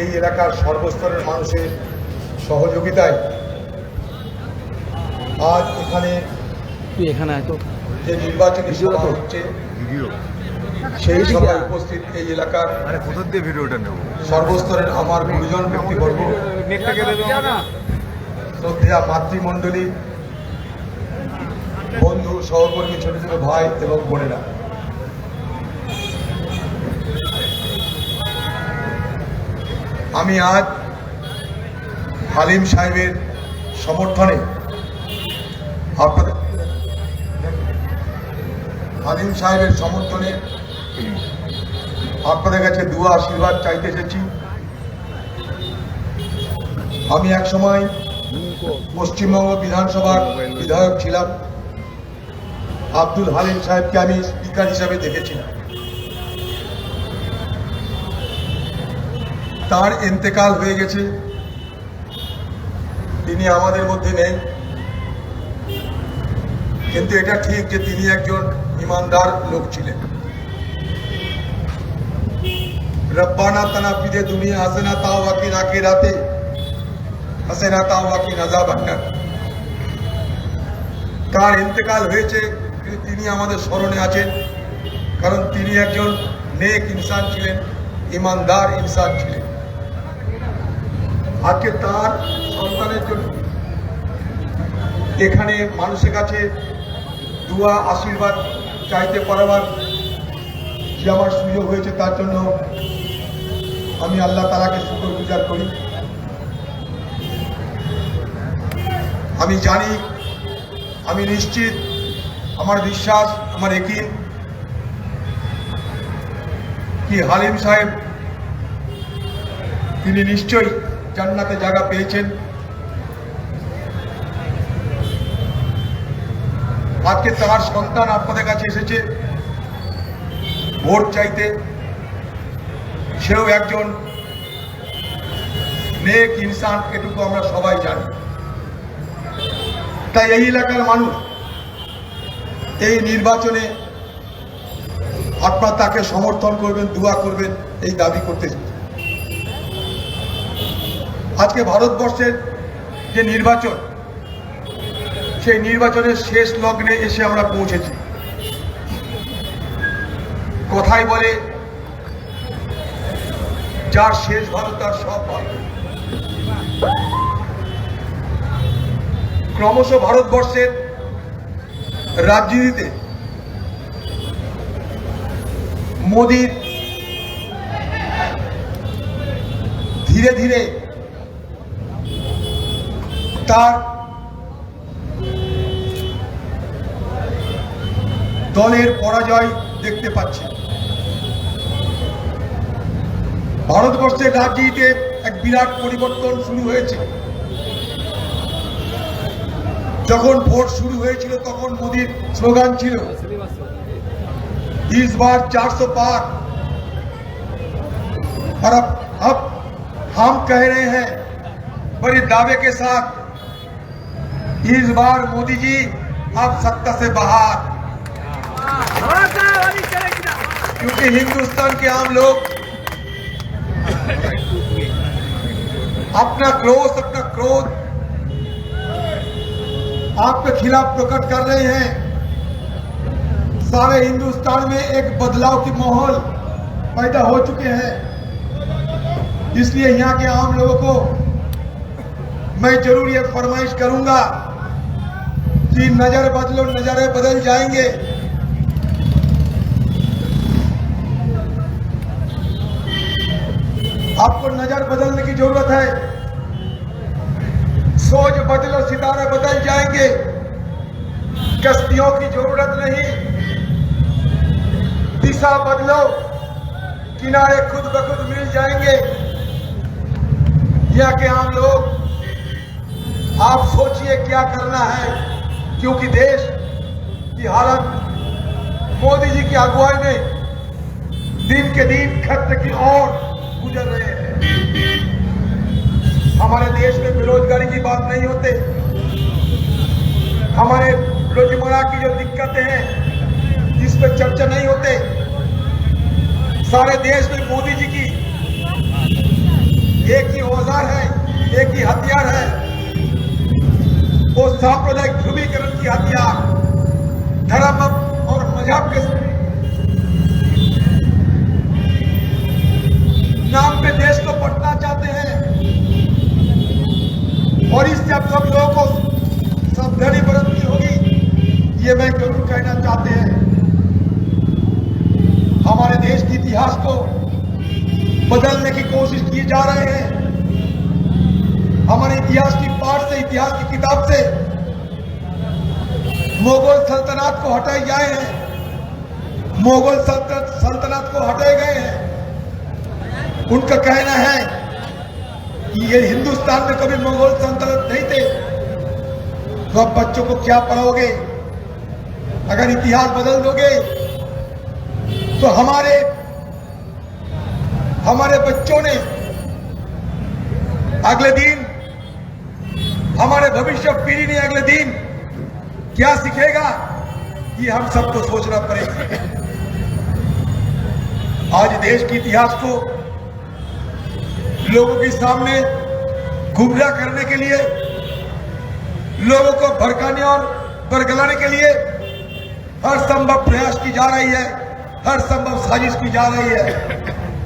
এই এলাকার সর্বস্তরের মানুষের সহযোগিতায় আজ এখানে এখানে যে নির্বাচনী সভা হচ্ছে সেই সভায় উপস্থিত এই এলাকার আরে কোথা দিয়ে ভিডিওটা নেব? সর্বস্তরের আমার গুরুজন ব্যক্তিবর্গ শ্রদ্ধা মাতৃমণ্ডলী বন্ধু সহকর্মী ছোট ছোট ভাই এবং বোনেরা। আমি আজ হালিম সাহেবের সমর্থনে আপনাদের হালিম সাহেবের সমর্থনে আপনাদের কাছে দুয়া আশীর্বাদ চাইতে এসেছি। আমি এক সময় পশ্চিমবঙ্গ বিধানসভার বিধায়ক ছিলাম। আব্দুল হালিম সাহেবকে আমি স্পিকার হিসাবে দেখেছিলাম। তার ইন্তেকাল হয়ে গেছে। তিনি আমাদের মধ্যে নেই। কিন্তু এটা ঠিক যে তিনি একজন ইমানদার লোক ছিলেন। রব্বানা তানাফিদে দুনিয়া হাসেনা তাও বাকি রাখে রাতে। হাসেনা তাও বাকি নাজা বান্নার তার ইন্তেকাল হয়েছে তিনি আমাদের স্মরণে আছেন। কারণ তিনি একজন নেক ইনসান ছিলেন, ইমানদার ইনসান ছিলেন। আজকে তার সন্তানের জন্য এখানে মানুষের কাছে দুয়া, আশীর্বাদ চাইতে পারবার যে আমার সুযোগ হয়েছে, তার জন্য আমি আল্লাহ তালাকে শুকর গুজার করি। আমি জানি, আমি নিশ্চিত, আমার বিশ্বাস, আমার একিন কি হালিম সাহেব, তিনি নিশ্চয়ই জান্নাতে জায়গা পেয়েছেন। আজকে তার সন্তান আপনাদের কাছে এসেছে। ভোট চাইতে। সেও একজন নেক ইনসান, এটুকু আমরা সবাই জানি। তাই এই এলাকার মানুষ এই নির্বাচনে আপনারা তাকে সমর্থন করবেন, দোয়া করবেন, এই দাবি করতে আজকে ভারতবর্ষের যে নির্বাচন, সেই নির্বাচনের শেষ লগ্নে এসে আমরা পৌঁছেছি। কথাই বলে, যার শেষ ভালো, তার সব ভালো। ক্রমশ ভারতবর্ষের রাজনীতিতে মোদির ধীরে ধীরে তার দলের পরাজয় দেখতে পাচ্ছি ভারতবর্ষের রাজনীতিতে এক বিরাট পরিবর্তন শুরু হয়েছে যখন ভোট শুরু হয়েছিল তখন মোদীর স্লোগান ছিল इस बार 400 पार और अब अब हम कह रहे हैं बड़े दावे के साथ इस बार मोदी जी आप सत्ता से बाहर। क्योंकि हिंदुस्तान के आम लोग अपना क्रोध अपना क्रोध आपके खिलाफ प्रकट कर रहे हैं। सारे हिंदुस्तान में एक बदलाव की माहौल पैदा हो चुके हैं। इसलिए यहाँ के आम लोगों को मैं ज़रूर ये फरमाइश करूँगा कि नज़र बदलो, नज़रें बदल जाएँगे। आपको नज़र बदलने की ज़रूरत है। सोच बदलो, सितारे बदल जाएँगे। कश्तियों की ज़रूरत नहीं। दिशा बदलो, किनारे खुद ब खुद मिल जाएँगे। यहाँ के आम लोग, आप सोचिए क्या करना है। क्योंकि देश की हालत मोदी जी की अगुवाई में दिन के दिन खतरे की ओर गुजर रहे हैं। हमारे देश में बेरोजगारी की बात नहीं होते। हमारे रोज़मर्रा की जो दिक्कतें हैं इस पर चर्चा नहीं होते, सारे देश में मोदी जी की एक ही औज़ार है, एक ही हथियार है, वो सांप्रदायिक ध्रुवीकरण की हथियार धर्म और मज़हब के नाम पे देश को पटना चाहते हैं। और इससे अब सब लोगों को सावधानी बरतनी होगी, ये मैं ज़रूर कहना चाहते हैं। हमारे देश के इतिहास को बदलने की कोशिश किए जा रहे हैं। हमारे इतिहास की पाठ से, इतिहास की किताब से मुगल सल्तनत को हटाए जाए। हैं मुगल सल्तनत को हटाए गए। हैं उनका कहना है कि ये हिंदुस्तान में कभी मुगल सल्तनत नहीं थे। तो अब बच्चों को क्या पढ़ाओगे? अगर इतिहास बदल दोगे तो हमारे हमारे बच्चों ने अगले दिन, हमारे भविष्य पीढ़ी ने अगले दिन क्या सीखेगा? ये हम सबको सोचना पड़ेगा। आज देश के इतिहास को लोगों के सामने गुमराह करने के लिए, लोगों को भड़काने और बरगलाने के लिए हर संभव प्रयास की जा रही है, हर संभव साजिश की जा रही है।